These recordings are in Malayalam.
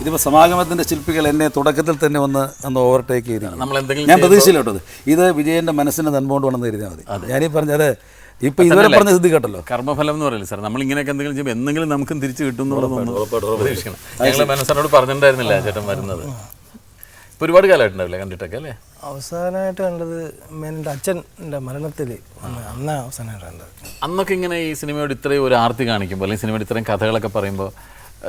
ഇതിപ്പോൾ സമാഗമത്തിന്റെ ശില്പികൾ എന്നെ തുടക്കത്തിൽ തന്നെ ഒന്ന് ഒന്ന് ഓവർടേക്ക് ചെയ്തു നമ്മൾ എന്തെങ്കിലും ഞാൻ പ്രതീക്ഷയില്ല കേട്ടോ ഇത്. വിജയന്റെ വിജയന്റെ മനസ്സിനെ നന്മകൊണ്ട് വേണമെന്ന് കരുതിയാൽ മതി. ഞാനീ പറഞ്ഞത് ഇപ്പൊ ഇതുവരെ പറഞ്ഞ സിദ്ധി കേട്ടല്ലോ. കർമ്മഫലം എന്ന് പറയില്ല സാർ നമ്മൾ ഇങ്ങനെയൊക്കെ എന്തെങ്കിലും ചെയ്യുമ്പോൾ എന്തെങ്കിലും നമുക്കും തിരിച്ചു കിട്ടും എന്നുള്ളതൊന്നും പ്രതീക്ഷിക്കണം. ഞങ്ങൾ മനസ്സനോട് പറഞ്ഞിട്ടുണ്ടായിരുന്നില്ല ചേട്ടൻ വരുന്നത്. ഇപ്പൊ ഒരുപാട് കാലമായിട്ടുണ്ടാവില്ലേ കണ്ടിട്ടൊക്കെ അല്ലേ? അവസാനമായിട്ട് കണ്ടത് എന്റെ അച്ഛന്റെ മരണത്തിൽ അന്ന അവസാനമായിട്ട് കണ്ടത്. അന്നൊക്കെ ഇങ്ങനെ ഈ സിനിമയോട് ഇത്രയും ഒരു ആർത്തി കാണിക്കുമ്പോൾ അല്ലെങ്കിൽ സിനിമയുടെ ഇത്രയും കഥകളൊക്കെ പറയുമ്പോൾ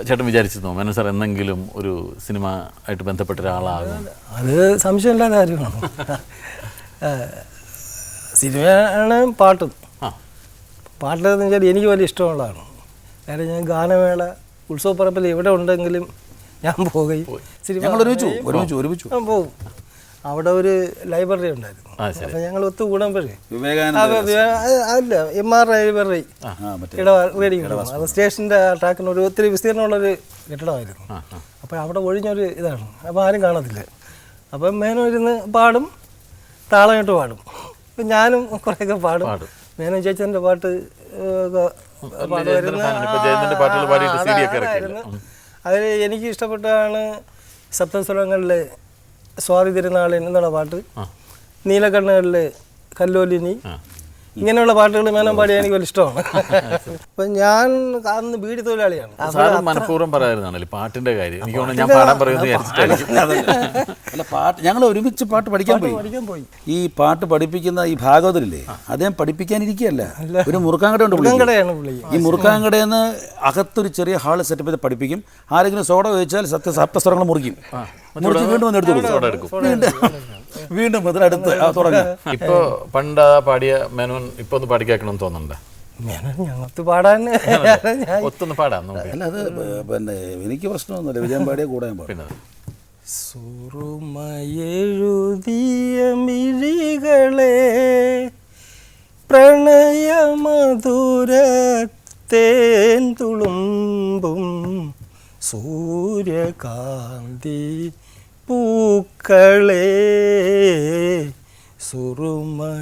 ചേട്ടൻ വിചാരിച്ചിരുന്നു? മേനോ സാർ എന്തെങ്കിലും ഒരു സിനിമ ആയിട്ട് ബന്ധപ്പെട്ട ഒരാളാകും. അത് സംശയമില്ലാത്ത കാര്യമാണ്. സിനിമയാണ് പാട്ട്. ആ. എന്ന് വെച്ചാൽ എനിക്ക് വലിയ ഇഷ്ടമുള്ളതാണ്. കാര്യം ഞാൻ ഗാനമേള ഉത്സവപ്പറപ്പിൽ എവിടെ ഉണ്ടെങ്കിലും ഞാൻ പോകുകയും സിനിമ ഒരുമിച്ചു ഒരുമിച്ചു ഒരുമിച്ചു ഞാൻ പോകും. അവിടെ ഒരു ലൈബ്രറി ഉണ്ടായിരുന്നു. അപ്പൊ ഞങ്ങൾ ഒത്തു കൂടുമ്പോഴേ വിവേകാനന്ദ അല്ല എം ആർ ലൈബ്രറി. ഇടവേടിക്കണം അത് സ്റ്റേഷന്റെ ട്രാക്കിന് ഒരു ഒത്തിരി വിസ്തീർണമുള്ളൊരു കെട്ടിടമായിരുന്നു. അപ്പോൾ അവിടെ ഒഴിഞ്ഞൊരു ഇതാണ്. അപ്പോൾ ആരും കാണത്തില്ല. അപ്പം മേനോ ഇരുന്ന് പാടും താളമായിട്ട് പാടും. അപ്പം ഞാനും കുറേയൊക്കെ പാടും. മേനോ ചേച്ചന്റെ പാട്ട്. അതിൽ എനിക്ക് ഇഷ്ടപ്പെട്ടതാണ് സപ്തസ്വരങ്ങളിലെ സ്വാതി തിരുനാളിന് എന്നുള്ള പാട്ട് നീലക്കണ്ണുകളിലെ കല്ലോലിനി ഇങ്ങനെയുള്ള പാട്ടുകൾ മേനം പാടിയാൽ എനിക്ക് വലിയ ഇഷ്ടമാണ്. അപ്പൊ ഞാൻ അന്ന് ബീഡി തൊഴിലാളിയാണ്. മനഃപൂർവം പറയാറുണ്ടല്ലോ പാട്ടിന്റെ കാര്യം? എനിക്ക് തോന്നുന്നു ഞാൻ പാടാൻ അല്ല പാട്ട് ഞങ്ങൾ ഒരുമിച്ച് പാട്ട് പഠിക്കാൻ പോയി. പഠിക്കാൻ പോയി. ഈ പാട്ട് പഠിപ്പിക്കുന്ന ഈ ഭാഗവതരില്ലേ അദ്ദേഹം പഠിപ്പിക്കാനിരിക്കുകയല്ല. ഒരു മുറുക്കാങ്കട ഉണ്ട് പുള്ളി. ഈ മുറുക്കാങ്കടയെന്ന് അകത്തൊരു ചെറിയ ഹാൾ സെറ്റപ്പ് ചെയ്ത് പഠിപ്പിക്കും. ആരെങ്കിലും സോഡ ചോദിച്ചാൽ സത്യ സപ്തസ്വരങ്ങൾ മുറിക്കും. മുറിച്ച് വീണ്ടും വന്ന് എടുത്തു കൊടുക്കും. വീണ്ടും അതിനടുത്ത് ആ തുടങ്ങാം. ഇപ്പൊ പണ്ട് പാടിയ മേനോൻ ഇപ്പൊ ഒന്ന് പാടിക്കേക്കണമെന്ന് തോന്നുന്നുണ്ട്. ഞങ്ങൾക്ക് പാടാൻ ഞാൻ ഒത്തൊന്ന് പാടാം അല്ല അത് പിന്നെ എനിക്ക് പ്രശ്നമൊന്നുമില്ല. വിജയം പാടിയ കൂടെ ഞാൻ പാടും. സുറുമയെഴുതിയ മിഴികളെ പ്രണയമധുരത്തേൻ തുളുമ്പും സൂര്യകാന്തി പൂക്കളെ സുറുമയെഴുതിയ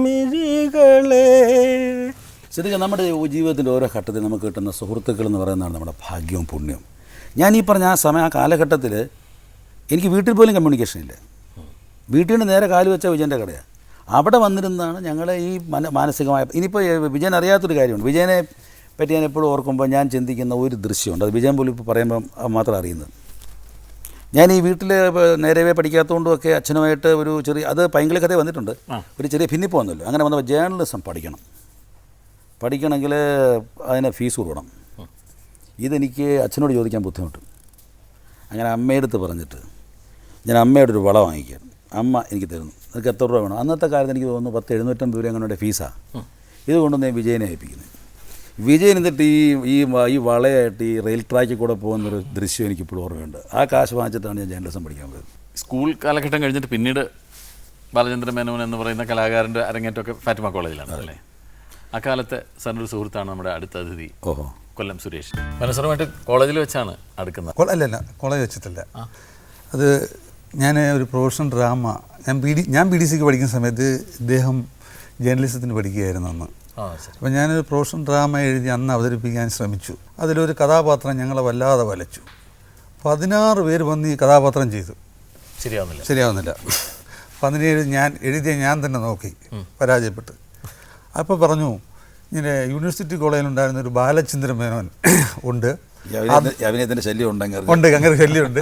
മിഴികളെ. ശരിക്കും നമ്മുടെ ജീവിതത്തിന്റെ ഓരോ ഘട്ടത്തിൽ നമുക്ക് കിട്ടുന്ന സുഹൃത്തുക്കൾ എന്ന് പറയുന്നതാണ് നമ്മുടെ ഭാഗ്യവും പുണ്യവും. ഞാൻ ഈ പറഞ്ഞ ആ സമയം ആ കാലഘട്ടത്തിൽ എനിക്ക് വീട്ടിൽ പോലും കമ്മ്യൂണിക്കേഷൻ ഇല്ല. വീട്ടിൽ നിന്ന് നേരെ കാൽ വെച്ച വിജയന്റെ കടയാണ് അവിടെ വന്നിരുന്നാണ് ഞങ്ങളെ ഈ മന മാനസികമായ ഇനിയിപ്പോൾ വിജയൻ അറിയാത്തൊരു കാര്യമുണ്ട്. വിജയനെ പറ്റി ഞാൻ എപ്പോഴും ഓർക്കുമ്പോൾ ഞാൻ ചിന്തിക്കുന്ന ഒരു ദൃശ്യമുണ്ട്. അത് വിജയൻ പോലും ഇപ്പോൾ പറയുമ്പോൾ മാത്രം അറിയുന്നത്. ഞാൻ ഈ വീട്ടിൽ നേരവേ പഠിക്കാത്തതുകൊണ്ടും ഒക്കെ അച്ഛനുമായിട്ട് ഒരു ചെറിയ അത് പൈങ്കിളി കഥ വന്നിട്ടുണ്ട്. ഒരു ചെറിയ ഭിന്നിപ്പ് വന്നല്ലോ. അങ്ങനെ വന്നപ്പോൾ ജേർണലിസം പഠിക്കണം. പഠിക്കണമെങ്കിൽ അതിന് ഫീസ് കൊടുക്കണം ഇതെനിക്ക് അച്ഛനോട് ചോദിക്കാൻ ബുദ്ധിമുട്ട്. അങ്ങനെ അമ്മയെടുത്ത് പറഞ്ഞിട്ട് ഞാൻ അമ്മയുടെ ഒരു വള വാങ്ങിക്കാൻ. അമ്മ എനിക്ക് തരുന്നു. നിനക്ക് എത്ര രൂപ വേണം? അന്നത്തെ കാലത്ത് എനിക്ക് തോന്നുന്നു പത്ത് എഴുന്നൂറ്റമ്പത് രൂപ അങ്ങനെ ഫീസാണ് ഇത് കൊണ്ടുവന്ന് ഞാൻ വിജയനെ ഏൽപ്പിക്കുന്നത് വിജയൻ എന്നിട്ട് ഈ ഈ ഈ വളയായിട്ട് ഈ റെയിൽ ട്രാക്കിൽ കൂടെ പോകുന്നൊരു ദൃശ്യം എനിക്ക് ഇപ്പോഴും ഓർമ്മയുണ്ട്. ആ കാശ് വാങ്ങിച്ചിട്ടാണ് ഞാൻ ജേർണലിസം പഠിക്കാൻ പോയത്. സ്കൂൾ കാലഘട്ടം കഴിഞ്ഞിട്ട് പിന്നീട് ബാലചന്ദ്ര മേനോൻ എന്ന് പറയുന്ന കലാകാരന്റെ അരങ്ങേറ്റമൊക്കെ ഫാറ്റിമ കോളേജിലാണ് അല്ലേ? അക്കാലത്തെ കാലത്തെ സാറിന്റെ ഒരു സുഹൃത്താണ് നമ്മുടെ അടുത്ത അതിഥി ഓഹോ. കൊല്ലം സുരേഷ്. മനസ്സറുമായിട്ട് കോളേജിൽ വെച്ചാണ് അടുക്കുന്നത്. അല്ലല്ല കോളേജ് വെച്ചിട്ടില്ല. അത് ഞാൻ ഒരു പ്രൊഫഷണൽ ഡ്രാമ ഞാൻ ബി ഡി ഞാൻ ബി ഡി സിക്ക് പഠിക്കുന്ന സമയത്ത് ഇദ്ദേഹം ജേർണലിസത്തിന് പഠിക്കുകയായിരുന്നു അന്ന്. അപ്പം ഞാനൊരു പ്രൊഫഷണൽ ഡ്രാമ എഴുതി അന്ന് അവതരിപ്പിക്കാൻ ശ്രമിച്ചു. അതിലൊരു കഥാപാത്രം ഞങ്ങളെ വല്ലാതെ വലച്ചു. പതിനാറ് പേര് വന്ന് ഈ കഥാപാത്രം ചെയ്തു. ശരിയാവുന്നില്ല. ശരിയാവുന്നില്ല. പതിനേഴ് ഞാൻ എഴുതിയ ഞാൻ തന്നെ നോക്കി പരാജയപ്പെട്ട്. അപ്പോൾ പറഞ്ഞു ഇങ്ങനെ യൂണിവേഴ്സിറ്റി കോളേജിലുണ്ടായിരുന്ന ഒരു ബാലചന്ദ്രൻ മേനോൻ ഉണ്ട്. അഭിനയത്തിന്റെ ശല്യം ഉണ്ടെങ്കിൽ ഉണ്ട് അങ്ങനെ ശല്യമുണ്ട്.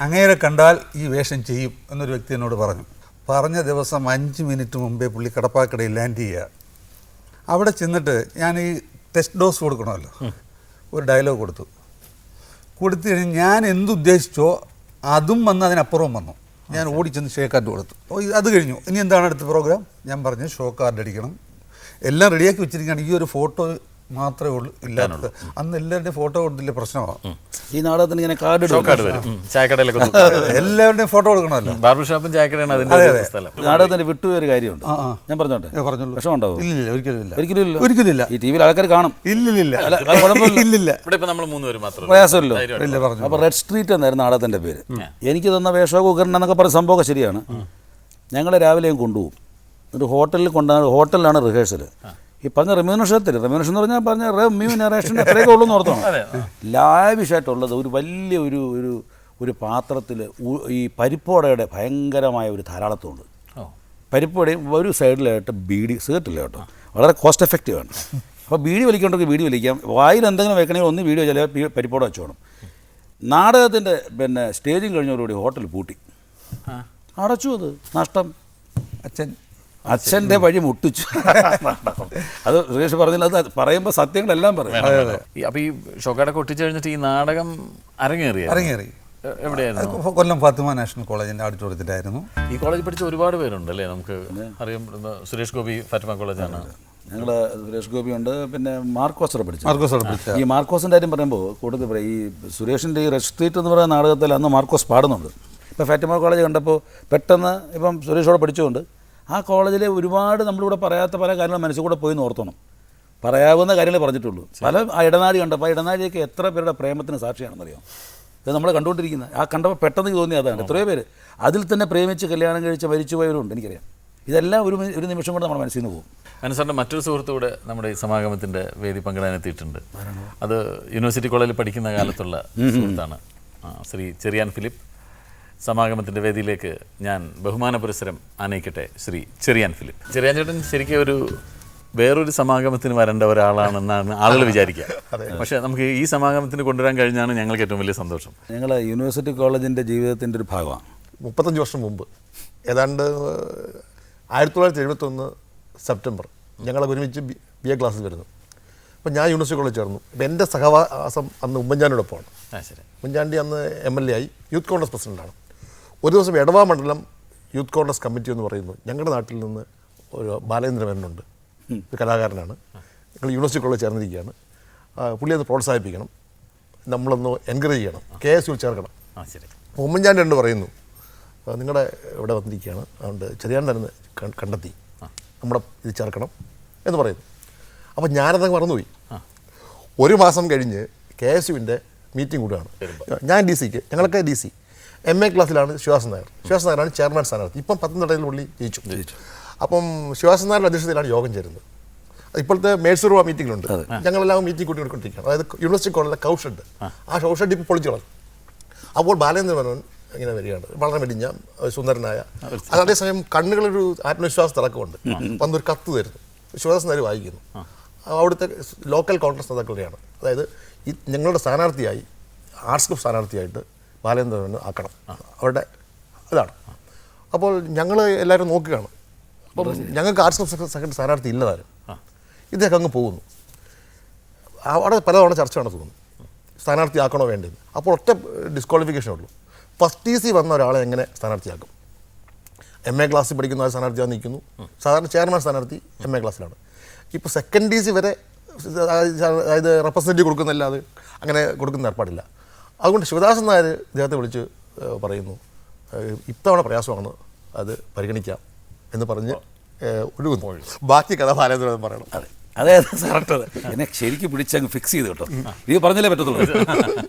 അങ്ങേരെ കണ്ടാൽ ഈ വേഷം ചെയ്യും എന്നൊരു വ്യക്തി എന്നോട് പറഞ്ഞു. പറഞ്ഞ ദിവസം അഞ്ച് മിനിറ്റ് മുമ്പേ പുള്ളി കടപ്പാക്കടയിൽ ലാൻഡ് ചെയ്യുക. അവിടെ ചെന്നിട്ട് ഞാൻ ഈ ടെസ്റ്റ് ഡോസ് കൊടുക്കണമല്ലോ. ഒരു ഡയലോഗ് കൊടുത്തു. കൊടുത്തു കഴിഞ്ഞ് ഞാൻ എന്തുദ്ദേശിച്ചോ അതും വന്ന് അതിനപ്പുറവും വന്നു. ഞാൻ ഓടിച്ചെന്ന് ഷേക്ക് കാർഡ് കൊടുത്തു. അത് കഴിഞ്ഞു. ഇനി എന്താണ് അടുത്ത പ്രോഗ്രാം ഞാൻ പറഞ്ഞു ഷോ കാർഡ് അടിക്കണം. എല്ലാം റെഡിയാക്കി വെച്ചിരിക്കുകയാണ്. ഈ ഒരു ഫോട്ടോ മാത്രമേ ഉള്ളൂ ഇല്ലാത്തത്. അന്ന് എല്ലാവരുടെയും ഫോട്ടോ കൊടുത്തില്ല പ്രശ്നമാണ് ഈ നാടകത്തിന് ഇങ്ങനെ കാർഡ്. ചായക്കടയിലൊക്കെ എല്ലാവരുടെയും ഫോട്ടോ കൊടുക്കണമല്ലോ. ബാർബർ ഷോപ്പും ചായക്കടയാണ് അതിന്റെ സ്ഥലം. നാടകത്തിന് വിട്ടുപോയൊരു കാര്യമുണ്ട്. ഞാൻ പറഞ്ഞോട്ടെ? പറഞ്ഞോളൂ. വിഷമം ഉണ്ടാവും ഇല്ലില്ല ഒരിക്കലും ഇല്ല. ഒരിക്കലും ഇല്ല. ഒരിക്കലും ഇല്ല. ഈ ടി വിയിൽ ആൾക്കാർ കാണും. ഇല്ലില്ല. ഇല്ലില്ല. ഇവിടെ ഇപ്പൊ നമ്മൾ മൂന്നുപേര് മാത്രമേ പ്രയാസമില്ലല്ലോ. ഇല്ല പറഞ്ഞു അപ്പോൾ റെഡ് സ്ട്രീറ്റ് എന്നായിരുന്നു നാടകത്തിന്റെ പേര്. എനിക്ക് തന്ന വേഷോ കുക്കറിൻ എന്നൊക്കെ പറഞ്ഞ സംഭവമൊക്കെ ശരിയാണ്. ഞങ്ങളെ രാവിലെയും കൊണ്ടുപോകും. ഒരു ഹോട്ടലിൽ കൊണ്ടാണ് ഹോട്ടലിലാണ് റിഹേഴ്സൽ ഈ പറഞ്ഞ റെമ്യൂണേഷൻ തരും റെമ്യൂണേഷൻ എന്ന് പറഞ്ഞാൽ പറഞ്ഞ റെമ്യൂണറേഷൻ എത്രയൊക്കെ ഉള്ളൂ എന്ന് ഓർത്തണം ലാവിഷായിട്ടുള്ളത് ഒരു വലിയ ഒരു ഒരു ഒരു പാത്രത്തിൽ ഈ പരിപ്പോടയുടെ ഭയങ്കരമായ ഒരു ധാരാളത്വമുണ്ട്. പരിപ്പോടയും ഒരു സൈഡിലായിട്ട് ബീഡി സിഗരറ്റില്ല കേട്ടോ. വളരെ കോസ്റ്റ് എഫക്റ്റീവ് ആണ്. അപ്പോൾ ബീഡി വലിക്കേണ്ടെങ്കിൽ ബീഡി വലിക്കാം. വായിൽ എന്തെങ്കിലും വെക്കണമെങ്കിൽ ഒന്ന് ബീഡി വെച്ചാൽ പരിപ്പോട വെച്ചോണം നാടകത്തിന്റെ പിന്നെ സ്റ്റേജിങ് കഴിഞ്ഞതോടുകൂടി ഹോട്ടൽ പൂട്ടി. അടച്ചു അത്. നഷ്ടം. അച്ഛൻ അച്ഛന്റെ വഴി മുട്ടിച്ചു. അത് സുരേഷ് പറഞ്ഞില്ല അത് പറയുമ്പോൾ സത്യങ്ങളെല്ലാം പറയും. അപ്പൊ അപ്പോൾ ഈ ഷോക്കാടൊക്കെ ഒട്ടിച്ചു കഴിഞ്ഞിട്ട് ഈ നാടകം അരങ്ങേറിയ അരങ്ങേറി. എവിടെയായിരുന്നു? കൊല്ലം ഫാത്തിമ നാഷണൽ കോളേജിന്റെ ഓഡിറ്റോറിയത്തിലായിരുന്നു ഈ കോളേജിൽ പഠിച്ച ഒരുപാട് പേരുണ്ട് അല്ലേ നമുക്ക് അറിയാം സുരേഷ് ഗോപി ഫാത്തിമ കോളേജാണ്. ഞങ്ങൾ സുരേഷ് ഗോപി ഉണ്ട് പിന്നെ മാർക്കോസറെ പഠിച്ചു. മാർക്കോസ് പഠിച്ചു. ഈ മാർക്കോസിന്റെ കാര്യം പറയുമ്പോൾ കൂടുതൽ പറയാം ഈ സുരേഷിന്റെ ഈ റെസ്ട്രീറ്റ് എന്ന് പറയുന്ന നാടകത്തിൽ അന്ന് മാർക്കോസ് പാടുന്നുണ്ട്. ഇപ്പോൾ ഫാറ്റിമ കോളേജ് കണ്ടപ്പോൾ പെട്ടെന്ന് ഇപ്പം സുരേഷോടെ പഠിച്ചുകൊണ്ട് ആ കോളേജിലെ ഒരുപാട് നമ്മളിവിടെ പറയാത്ത പല കാര്യങ്ങളും മനസ്സിൽ കൂടെ പോയി നോർത്തണം. ഓർത്തണം പറയാവുന്ന കാര്യങ്ങളെ പറഞ്ഞിട്ടുള്ളൂ. പല ആ ഇടനാഴി കണ്ടപ്പോൾ ആ ഇടനാഴിയൊക്കെ എത്ര പേരുടെ പ്രേമത്തിന് സാക്ഷിയാണെന്നറിയാം? ഇത് നമ്മൾ കണ്ടുകൊണ്ടിരിക്കുന്നത്. ആ കണ്ടപ്പോൾ പെട്ടെന്ന് തോന്നി അതാണ്. എത്രയോ പേര്. അതിൽ തന്നെ പ്രേമിച്ച് കല്യാണം കഴിച്ച് മരിച്ചുപോയവരുണ്ട് എനിക്കറിയാം. ഇതെല്ലാം ഒരു ഒരു നിമിഷം കൊണ്ട് നമ്മുടെ മനസ്സിൽ നിന്ന് പോകും. അനുസറിന്റെ മറ്റൊരു സുഹൃത്തു കൂടെ നമ്മുടെ ഈ സമാഗമത്തിന്റെ വേദി പങ്കിടാനെത്തിയിട്ടുണ്ട്. അത് യൂണിവേഴ്സിറ്റി കോളേജിൽ പഠിക്കുന്ന കാലത്തുള്ള സുഹൃത്താണ്. ആ, ശ്രീ ചെറിയാൻ ഫിലിപ്പ്. സമാഗമത്തിന്റെ വേദിയിലേക്ക് ഞാൻ ബഹുമാന പുരസ്സരം ആനയിക്കട്ടെ ശ്രീ ചെറിയാൻ ഫിലിപ്പ്. ചെറിയാൻ ചേട്ടൻ ശരിക്കും ഒരു വേറൊരു സമാഗമത്തിന് വരേണ്ട ഒരാളാണെന്നാണ് ആളുകൾ വിചാരിക്കുക. പക്ഷേ നമുക്ക് ഈ സമാഗമത്തിന് കൊണ്ടുവരാൻ കഴിഞ്ഞാണ് ഞങ്ങൾക്ക് ഏറ്റവും വലിയ സന്തോഷം. ഞങ്ങൾ യൂണിവേഴ്സിറ്റി കോളേജിന്റെ ജീവിതത്തിന്റെ ഒരു ഭാഗമാണ്. മുപ്പത്തഞ്ച് വർഷം മുമ്പ് ഏതാണ്ട് ആയിരത്തി തൊള്ളായിരത്തി എഴുപത്തൊന്ന് സെപ്റ്റംബർ ഞങ്ങൾ ഒരുമിച്ച് ബി ബി എ ക്ലാസ്സിൽ വരുന്നു. അപ്പം ഞാൻ യൂണിവേഴ്സിറ്റി കോളേജ് ചേർന്നു. അപ്പോൾ എന്റെ സഹവാസം അന്ന് ഉമ്മൻചാണ്ടിയോടൊപ്പമാണ്. ആ ശരി. ഉമ്മൻചാണ്ടി അന്ന് എം എൽ എ ആയി യൂത്ത് കോൺഗ്രസ് പ്രസിഡന്റാണ് ഒരു ദിവസം എടവാ മണ്ഡലം യൂത്ത് കോൺഗ്രസ് കമ്മിറ്റി എന്ന് പറയുന്നു. ഞങ്ങളുടെ നാട്ടിൽ നിന്ന് ഒരു ബാലേന്ദ്രമേനുണ്ട് ഒരു കലാകാരനാണ്. ഞങ്ങൾ യൂണിവേഴ്സിറ്റി കോളേജ് ചേർന്നിരിക്കുകയാണ്. പുള്ളിയെന്ന് പുള്ളി അത് പ്രോത്സാഹിപ്പിക്കണം. നമ്മളൊന്ന് എൻകറേജ് ചെയ്യണം. കെ എസ് യു ചേർക്കണം. ഉമ്മൻചാണ്ടി രണ്ട് പറയുന്നു. നിങ്ങളുടെ ഇവിടെ വന്നിരിക്കുകയാണ്. അതുകൊണ്ട് ചെറിയാൻ തന്നെ കണ്ടെത്തി. നമ്മുടെ ഇത് ചേർക്കണം എന്ന് പറയുന്നു. അപ്പോൾ ഞാനതങ്ങ് മറന്നുപോയി. ഒരു മാസം കഴിഞ്ഞ് കെ എസ് യുവിന്റെ മീറ്റിംഗ് കൂടുകയാണ് ഞാൻ ഡി സിക്ക് ഞങ്ങളൊക്കെ ഡി സി എം എ ക്ലാസ്സിലാണ് ശിവാസൻ നായർ. ശിവാസൻ നായരാണ് ചെയർമാൻ സ്ഥാനാർത്ഥി. ഇപ്പം പത്തനംതിട്ടയിൽ പുള്ളി ജയിച്ചു. അപ്പം ശിവാസൻ നായരുടെ അധ്യക്ഷതയിലാണ് യോഗം ചേരുന്നത്. ഇപ്പോഴത്തെ മേഴ്സൂർ മീറ്റിംഗിലുണ്ട് ഞങ്ങളെല്ലാം മീറ്റിംഗ് കൂട്ടി കൊടുക്കൊണ്ടിരിക്കുകയാണ് അതായത് യൂണിവേഴ്സിറ്റി കോളേജിലെ കൗഷഡ് ആ. കൗഷഡ് ഇപ്പോൾ പൊളിച്ചു കളഞ്ഞു അപ്പോൾ ബാലേന്ദ്ര മേനോൻ ഇങ്ങനെ വരികയാണ്. വളരെ മെടിഞ്ഞ ഒരു സുന്ദരനായ അത് അതേസമയം കണ്ണുകളൊരു ആത്മവിശ്വാസ തിളക്കമുണ്ട്. വന്നൊരു കത്ത് തരുന്നു. ശിവദാസ് നായർ വായിക്കുന്നു. അവിടുത്തെ ലോക്കൽ കോൺഗ്രസ് നേതാക്കളുടെയാണ്. അതായത് ഈ ഞങ്ങളുടെ സ്ഥാനാർത്ഥിയായി ആർട്സ് ഗ്രൂപ്പ് സ്ഥാനാർത്ഥിയായിട്ട് ബാലേന്ദ്ര മേനോൻ ആക്കണം. അവരുടെ ഇതാണ്. അപ്പോൾ ഞങ്ങൾ എല്ലാവരും നോക്കുകയാണ്. അപ്പം ഞങ്ങൾക്ക് ആർട്സ് സെക്രട്ടറി സ്ഥാനാർത്ഥി ഇല്ലതാരും. ഇദ്ദേഹം അങ്ങ് പോകുന്നു. അവിടെ പലതവണ ചർച്ച നടത്തുന്നു സ്ഥാനാർത്ഥിയാക്കണോ വേണ്ടത്. അപ്പോൾ ഒറ്റ ഡിസ്ക്വാളിഫിക്കേഷനേ ഉള്ളൂ. ഫസ്റ്റ് ടി സി വന്ന ഒരാളെ എങ്ങനെ സ്ഥാനാർത്ഥിയാക്കും? എം എ ക്ലാസ്സിൽ പഠിക്കുന്ന ആ സ്ഥാനാർത്ഥിയാണ് നിൽക്കുന്നു. സാധാരണ ചെയർമാൻ സ്ഥാനാർത്ഥി എം എ ക്ലാസ്സിലാണ് ഇപ്പോൾ സെക്കൻഡ് ടി സി വരെ അതായത് റെപ്രസെന്റേറ്റീവ് കൊടുക്കുന്നല്ലാതെ അങ്ങനെ കൊടുക്കുന്ന ഏർപ്പാടില്ല. അതുകൊണ്ട് ശിവദാസൻ നായർ ഇദ്ദേഹത്തെ വിളിച്ച് പറയുന്നു ഇത്തവണ പ്രയാസമാണ് അത് പരിഗണിക്കാം എന്ന് പറഞ്ഞ് ഒരു ഒഴുകുന്നു. ബാക്കി കഥ ബാലേന്ദ്രൻ പറയണം. അതെ. അതായത് കറക്റ്റത് എന്നെ ശരിക്കും പിടിച്ചങ്ങ് ഫിക്സ് ചെയ്ത് കേട്ടോ. ഇത് പറഞ്ഞല്ലേ പറ്റത്തുള്ളൂ.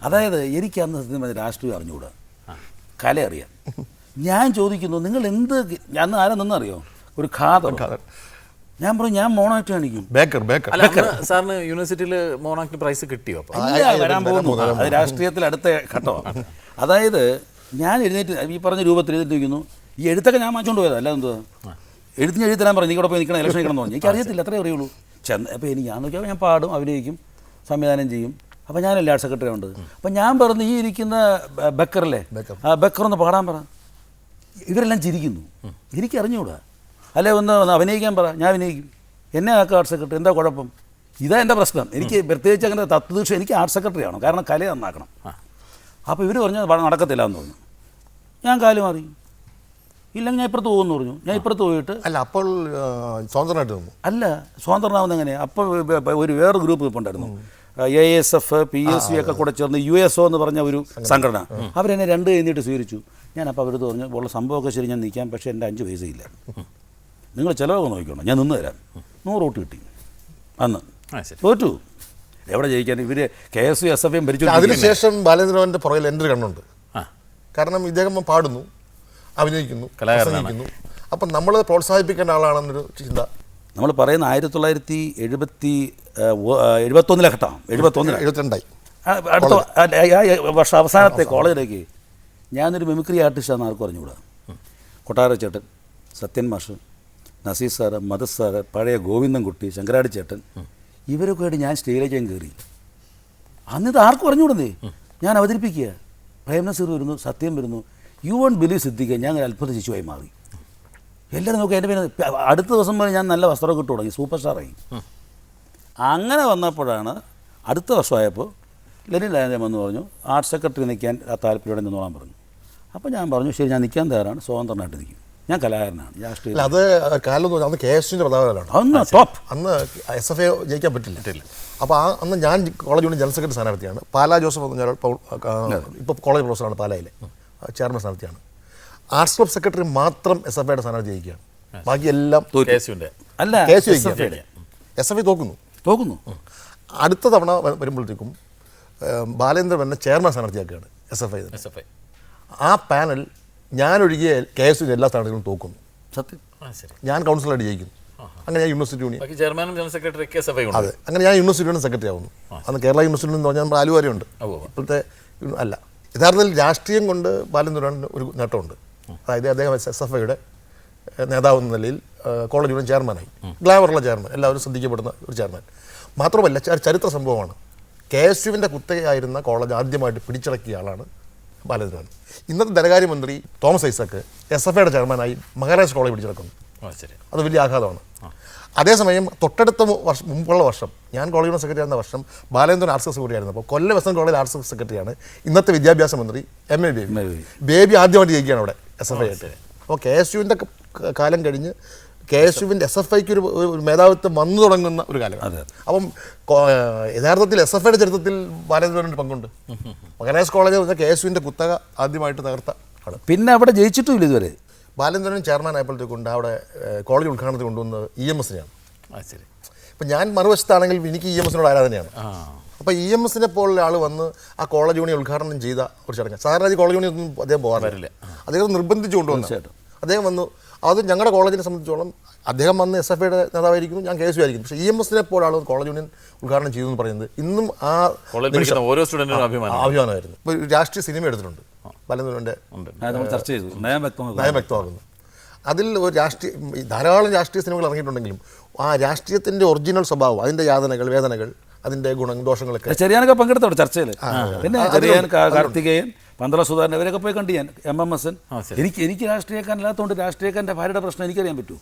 അതായത് എനിക്ക് അന്ന് സത്യം രാഷ്ട്രീയം അറിഞ്ഞുകൂടാ കല അറിയാം. ഞാൻ ചോദിക്കുന്നു നിങ്ങൾ എന്ത് അന്ന് ആരാ നിന്നറിയോ? ഒരു ഖാദർ. ഞാൻ പറഞ്ഞു ഞാൻ മോണാക്ട് കാണിക്കും. Baker Baker. ബേക്കർ. സാറിന് യൂണിവേഴ്സിറ്റിയിൽ മോണാക്ട് പ്രൈസ് കിട്ടിയോ അപ്പോൾ വരാൻ പോകുന്നു. അത് രാഷ്ട്രീയത്തിൽ അടുത്ത ഘട്ടമാണ് അതായത് ഞാൻ എഴുന്നേറ്റ് ഈ പറഞ്ഞ രൂപത്തിൽ എഴുതിയിരിക്കുന്നു ഈ എഴുത്തൊക്കെ ഞാൻ വാങ്ങിച്ചുകൊണ്ട് പോയതാ അല്ല എന്തുവാ? എഴുത്തിന് എഴുതി തരാൻ പറഞ്ഞു നീ കൂടെ പോയി നിൽക്കണം ഇലക്ഷൻ നിൽക്കണം എന്ന് പറഞ്ഞു എനിക്ക് അറിയത്തില്ല അത്രേ അറിയുള്ളൂ. ചെന്ന് അപ്പോൾ എനിക്ക് ഞാൻ നോക്കിയാൽ ഞാൻ പാടും അഭിനയിക്കും സംവിധാനം ചെയ്യും. അപ്പോൾ ഞാനല്ലേ ആർട്ട് സെക്രട്ടറി ഉണ്ട് അപ്പം ഞാൻ പറഞ്ഞു ഈ ഇരിക്കുന്ന ബക്കറല്ലേ? ആ ബക്കർ ഒന്ന് പാടാൻ പറ. ഇവരെല്ലാം ചിരിക്കുന്നു. എനിക്ക് അറിഞ്ഞുകൂടാ അല്ലെ ഒന്ന് ഒന്ന് അഭിനയിക്കാൻ പറ. ഞാൻ അഭിനയിക്കും. എന്നെ ആക്കുക ആർട്ട് സെക്രട്ടറി എന്താ കുഴപ്പം? ഇതാ എന്റെ പ്രശ്നം. എനിക്ക് പ്രത്യേകിച്ച് അങ്ങനെ തത്വദീക്ഷ എനിക്ക് ആർട്ട് സെക്രട്ടറി ആണോ കാരണം കല നന്നാക്കണം. അപ്പോൾ ഇവർ പറഞ്ഞു "അത് നടക്കത്തില്ല എന്ന് പറഞ്ഞു. ഞാൻ കാൽ മാറി. ഇല്ലെങ്കിൽ ഞാൻ ഇപ്പുറത്ത് പോകുമെന്ന് പറഞ്ഞു. ഞാൻ ഇപ്പുറത്ത് പോയിട്ട് അല്ല അപ്പോൾ ആ, സ്വതന്ത്രമായിട്ട് അല്ല സ്വതന്ത്രനാവുന്ന എങ്ങനെയാണ് അപ്പോൾ ഒരു വേറൊരു ഗ്രൂപ്പ് ഇപ്പോൾ ഉണ്ടായിരുന്നു. A S F P S C ഒക്കെ കൂടെ ചേർന്ന് യു എസ് ഒ എന്ന് പറഞ്ഞ ഒരു സംഘടന. അവരെന്നെ രണ്ട് കഴിഞ്ഞിട്ട് സ്വീകരിച്ചു. ഞാൻ അപ്പോൾ അവരത് പറഞ്ഞു ഉള്ള സംഭവമൊക്കെ ശരി ഞാൻ നിൽക്കാം. പക്ഷേ എന്റെ അഞ്ച് പൈസയില്ല നിങ്ങൾ ചിലവൊക്കെ നോക്കിക്കോണം. ഞാൻ നിന്ന് തരാം. നൂറ് വോട്ട് കിട്ടി. അന്ന്. തോറ്റു. എവിടെ ജയിക്കാൻ? ഇവർ K S U S F M ഭരിച്ചു അതിനുശേഷം ബാലേന്ദ്രന്റെ പുറകിൽ എന്റെ ഒരു കണ്ണുണ്ട് കാരണം ഇദ്ദേഹം പാടുന്നു അഭിനയിക്കുന്നു. പ്രസംഗിക്കുന്നു. അപ്പം നമ്മൾ പ്രോത്സാഹിപ്പിക്കേണ്ട ആളാണെന്നൊരു ചിന്ത. നമ്മൾ പറയുന്ന ആയിരത്തി തൊള്ളായിരത്തി എഴുപത്തി എഴുപത്തൊന്നിലെ ഘട്ടമാണ് എഴുപത്തൊന്നിലാണ് എഴുപത്തിരണ്ടായി. അടുത്ത വർഷം അവസാനത്തെ കോളേജിലേക്ക് ഞാനൊരു മിമിക്രി ആർട്ടിസ്റ്റാണെന്ന് ആർക്കും അറിഞ്ഞുകൂടാ. കൊട്ടാര ചേട്ടൻ സത്യൻ മാഷ് നസീർ സാറ് മദർ സാറ് പഴയ ഗോവിന്ദൻകുട്ടി ശങ്കരാടി ചേട്ടൻ ഇവരൊക്കെ ആയിട്ട് ഞാൻ സ്റ്റേജിലേക്ക് കയറി അന്ന് അന്നിത് ആർക്കും അറിഞ്ഞുകൂടുന്നേ ഞാൻ അവതരിപ്പിക്കുക. പ്രേം നസീർ വരുന്നു സത്യം വരുന്നു. യു വൺ ബിലീവ് സിദ്ധിക്കുക ഞാൻ ഒരു അത്ഭുത ശിശുവായി മാറി. എല്ലാവരും നോക്കി എന്റെ പേര് അടുത്ത ദിവസം വരെ ഞാൻ നല്ല വസ്ത്രമൊക്കെ ഇട്ട് തുടങ്ങി. സൂപ്പർ സ്റ്റാറായി അങ്ങനെ വന്നപ്പോഴാണ് അടുത്ത വർഷമായപ്പോൾ ലെനിൻ രാജൻ വന്ന് പറഞ്ഞു ആർട്ട് സെക്രട്ടറി നിൽക്കാൻ ആ താല്പര്യത്തോടെ നിന്നോളാൻ പറഞ്ഞു. അപ്പോൾ ഞാൻ പറഞ്ഞു ശരി ഞാൻ നിൽക്കാൻ തയ്യാറാണ്. സ്വതന്ത്രനായിട്ട് നിൽക്കും ഞാൻ കലാകാരനാണ്. രാഷ്ട്രീയ അത് കാലം അന്ന് കെ എസ് യുവിന്റെ പ്രതാപകാലമാണ് അന്ന് ടോപ്പ് അന്ന് എസ് എഫ് എ ജയിക്കാൻ പറ്റില്ല. അപ്പോൾ ആ അന്ന് ഞാൻ കോളേജ് യൂണിയൻ ജനറൽ സെക്രട്ടറി സ്ഥാനാർത്ഥിയാണ്. പാലാ ജോസഫ് എന്ന് പറഞ്ഞാൽ ഇപ്പോൾ കോളേജ് പ്രൊഫസറാണ് പാലായിലെ. ചെയർമാൻ സ്ഥാനാർത്ഥിയാണ്. ആർട്സ് ക്ലബ് സെക്രട്ടറി മാത്രം എസ് എഫ് ഐയുടെ സ്ഥാനാർത്ഥി ജയിക്കുകയാണ്. ബാക്കി എല്ലാം അല്ല കെ എസ് എഫ് ഐ തോക്കുന്നു. തോക്കുന്നു. അടുത്ത തവണ വരുമ്പോഴത്തേക്കും ബാലേന്ദ്രൻ എന്നെ chairman സ്ഥാനാർത്ഥിയാക്കുകയാണ് S F I S F I. ആ പാനൽ ഞാനൊഴികെ കെ എസ് യു എല്ലാ സ്ഥാനാർത്ഥികളും തോക്കുന്നു സത്യം? ഞാൻ കൗൺസിലറായിട്ട് ജയിക്കുന്നു അങ്ങനെ ഞാൻ യൂണിവേഴ്സിറ്റി യൂണിയൻ ചെയർമാനും ജനറൽ സെക്രട്ടറി കെ എസ് ഉണ്ട്. അതെ. അങ്ങനെ ഞാൻ യൂണിവേഴ്സിറ്റിയുടെ സെക്രട്ടറി ആവുന്നു. അന്ന് കേരള യൂണിവേഴ്സിറ്റി എന്ന് പറഞ്ഞാൽ നമ്മുടെ ആലുവ വരെയുണ്ട് ഉവ്വ് ഉവ്വ്. ഇപ്പോഴത്തെ അല്ല. യഥാർത്ഥത്തിൽ രാഷ്ട്രീയം കൊണ്ട് ബാലചന്ദ്രൻ ഒരു നേട്ടമുണ്ട്. അതായത് അദ്ദേഹം എസ് എഫ് ഐയുടെ നേതാവ് എന്ന നിലയിൽ കോളേജ് യൂണിയൻ ചെയർമാനായി. ഗ്ലാവറുള്ള ചെയർമാൻ. എല്ലാവരും ശ്രദ്ധിക്കപ്പെടുന്ന ഒരു ചെയർമാൻ. മാത്രമല്ല ചരിത്ര സംഭവമാണ്. കെ എസ് യുവിന്റെ കുത്തകയായിരുന്ന കോളേജ് ആദ്യമായിട്ട് പിടിച്ചടക്കിയ ആളാണ് ബാലചന്ദ്രൻ. ഇന്നത്തെ ധനകാര്യമന്ത്രി തോമസ് ഐസക്ക് എസ് എഫ് ഐയുടെ ചെയർമാനായി മഹാരാഷ്ട്ര കോളേജ് പിടിച്ചെടുക്കുന്നു. അത് വലിയ ആഘാതമാണ്. അതേസമയം തൊട്ടടുത്ത വർഷം മുമ്പുള്ള വർഷം ഞാൻ കോളേജ് സെക്രട്ടറി ആയിരുന്ന വർഷം ബാലേന്ദ്രൻ ആർട്സ് സെക്രട്ടറി ആയിരുന്നു. അപ്പോൾ കൊല്ലം വെസ്റ്റൻ കോളേജ് ആർട്സ് സെക്രട്ടറിയാണ് ഇന്നത്തെ വിദ്യാഭ്യാസ മന്ത്രി എം എ ബേബി. ബേബി ആദ്യമായിട്ട് ജയിക്കുകയാണ് അവിടെ എസ് എഫ് ഐ ആയിട്ട്. അപ്പോൾ കെ എസ് യുവിന്റെ കാലം കഴിഞ്ഞ് കെ എസ് യുവിന്റെ എസ് എഫ് ഐക്ക് ഒരു മേധാവിത്വം വന്നു തുടങ്ങുന്ന ഒരു കാലം അതെ. അപ്പം യഥാർത്ഥത്തിൽ എസ് എഫ് ഐയുടെ ചരിത്രത്തിൽ ബാലചന്ദ്രന്റെ പങ്കുണ്ട്. മകനേഷ് കോളേജ് പറഞ്ഞാൽ കെ എസ് യുവിന്റെ കുത്തക ആദ്യമായിട്ട് തകർത്ത ആണ് പിന്നെ അവിടെ ജയിച്ചിട്ടുമില്ല ഇതുവരെ. ബാലചന്ദ്രൻ ചെയർമാൻ ആയപ്പോഴത്തേക്കുണ്ട് അവിടെ കോളേജ് ഉദ്ഘാടനത്തിൽ കൊണ്ടുവന്നത് ഇ എം എസിനെയാണ്. ശരി. ഇപ്പം ഞാൻ മറുവശത്താണെങ്കിൽ എനിക്ക് ഇ എം എസിനോട് ആരാധനയാണ്. അപ്പോൾ ഇ എം എസിനെ പോലുള്ള ആൾ വന്ന് ആ കോളേജ് യൂണിയൻ ഉദ്ഘാടനം ചെയ്ത ഒരു ചടങ്ങ്. സാധാരണ കോളേജ് യൂണിയൻ ഒന്നും അദ്ദേഹം പോകാറില്ല. അദ്ദേഹം നിർബന്ധിച്ചു കൊണ്ടുവന്നു അദ്ദേഹം വന്നു അത് ഞങ്ങളുടെ കോളേജിനെ സംബന്ധിച്ചോളം അദ്ദേഹം വന്ന് എസ് എഫ് ഐയുടെ നേതാവായിരിക്കും ഞാൻ കെ എസ് യു ആയിരിക്കും പക്ഷേ ഇ എം എസിനെ പോലാണ് കോളേജ് യൂണിയൻ ഉദ്ഘാടനം ചെയ്തു എന്ന് പറയുന്നത്. ഇന്നും ആ ഓരോ സ്റ്റുഡന്റിനും അഭിമാനം അഭിമാനമായിരുന്നു. ഇപ്പോൾ ഒരു രാഷ്ട്രീയ സിനിമ എടുത്തിട്ടുണ്ട്. നമ്മൾ ചർച്ച ചെയ്തു. നയം വ്യക്തമാക്കുന്നു. അതിൽ ഒരു രാഷ്ട്രീയ ധാരാളം രാഷ്ട്രീയ സിനിമകൾ ഇറങ്ങിയിട്ടുണ്ടെങ്കിലും ആ രാഷ്ട്രീയത്തിന്റെ ഒറിജിനൽ സ്വഭാവം അതിന്റെ യാതനകൾ വേദനകൾ അതിന്റെ ഗുണം ദോഷങ്ങളൊക്കെ ചെറിയാനൊക്കെ പങ്കെടുത്തോടെ ചർച്ചയിൽ പിന്നെ ചെറിയാൻ കാർത്തികേയൻ പന്തള സുധാരൻ ഇവരൊക്കെ പോയി കണ്ടു ഞാൻ എം എം എസ് എൻ എനിക്ക് എനിക്ക് രാഷ്ട്രീയക്കാരനല്ലാത്തതുകൊണ്ട് രാഷ്ട്രീയക്കാരന്റെ ഭാര്യയുടെ പ്രശ്നം എനിക്കറിയാൻ പറ്റൂ.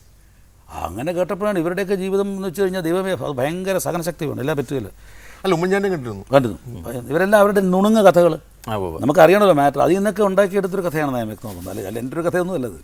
അങ്ങനെ കേട്ടപ്പോഴാണ് ഇവരുടെയൊക്കെ ജീവിതം എന്ന് വെച്ച് കഴിഞ്ഞാൽ ദൈവമേ അത് ഭയങ്കര സഹനശക്തി വേണം എല്ലാം പറ്റുകയില്ല അല്ല ഉമ്മൻചാണ്ടി കണ്ടിരുന്നു. കണ്ടിരുന്നു. ഇവരെല്ലാം അവരുടെ നുണുങ്ങ കഥകൾ. നമുക്കറിയണമല്ലോ മാറ്റർ. അതിൽ നിന്നൊക്കെ ഉണ്ടാക്കിയെടുത്തൊരു കഥയാണ് ഞാൻ വ്യക്തമാക്കുന്നത് അല്ലെങ്കിൽ അല്ല എന്റെ ഒരു കഥയൊന്നും അല്ലത്